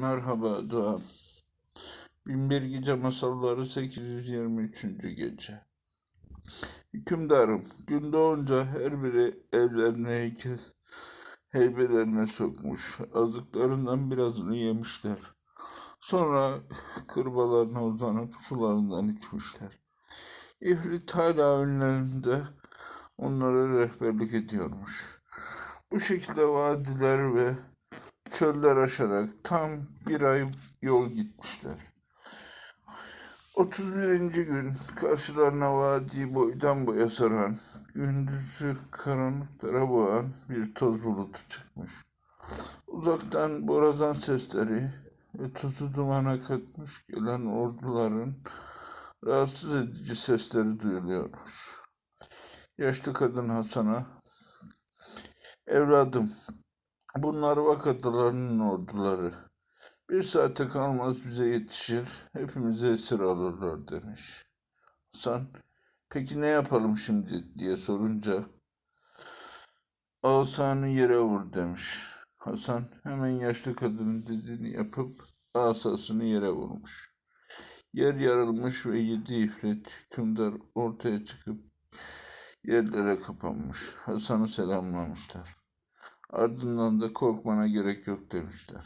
Merhaba Doğan. Binbir Gece Masalları 823. Gece. Hükümdarım, gün doğunca her biri evlerine heykel, heybelerine sokmuş. Azıklarından birazını yemişler. Sonra kırbalarına uzanıp sularından içmişler. İfrit hala önlerinde onlara rehberlik ediyormuş. Bu şekilde vadiler ve çöller aşarak tam bir ay yol gitmişler. 31. gün karşılarına vadi boydan boya saran, gündüzü karanlıklara boğan bir toz bulutu çıkmış. Uzaktan borazan sesleri ve tozu dumana katmış gelen orduların rahatsız edici sesleri duyuluyormuş. Yaşlı kadın Hasan'a, evladım Bunlar vakadılarının orduları. Bir saate kalmaz bize yetişir, hepimizi esir alırlar demiş. Hasan, peki ne yapalım şimdi diye sorunca, asanı yere vur demiş. Hasan hemen yaşlı kadının dediğini yapıp asasını yere vurmuş. Yer yarılmış ve yedi ifrit hükümdar ortaya çıkıp yerlere kapanmış. Hasan'ı selamlamışlar. Ardından da korkmana gerek yok demişler.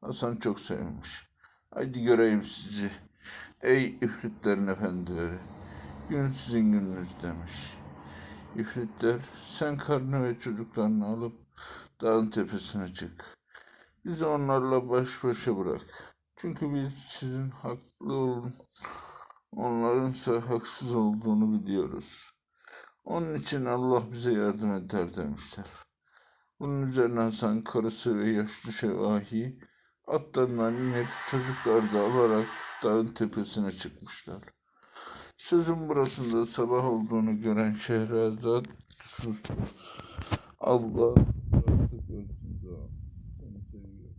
Hasan çok sevmiş. Haydi göreyim sizi. Ey ifritlerin efendileri. Gün sizin gününüz demiş. İfritler sen karnı ve çocuklarını alıp dağın tepesine çık. Bizi onlarla baş başa bırak. Çünkü biz sizin haklı olun, onların ise haksız olduğunu biliyoruz. Onun için Allah bize yardım eder demişler. Bunun üzerine Hasan karısı ve yaşlı Şevahi atlarından inip çocuklar da alarak dağın tepesine çıkmışlar. Sözün burasında sabah olduğunu gören Şehrazat sustu. Allah artık Doğan. Seni seviyorum.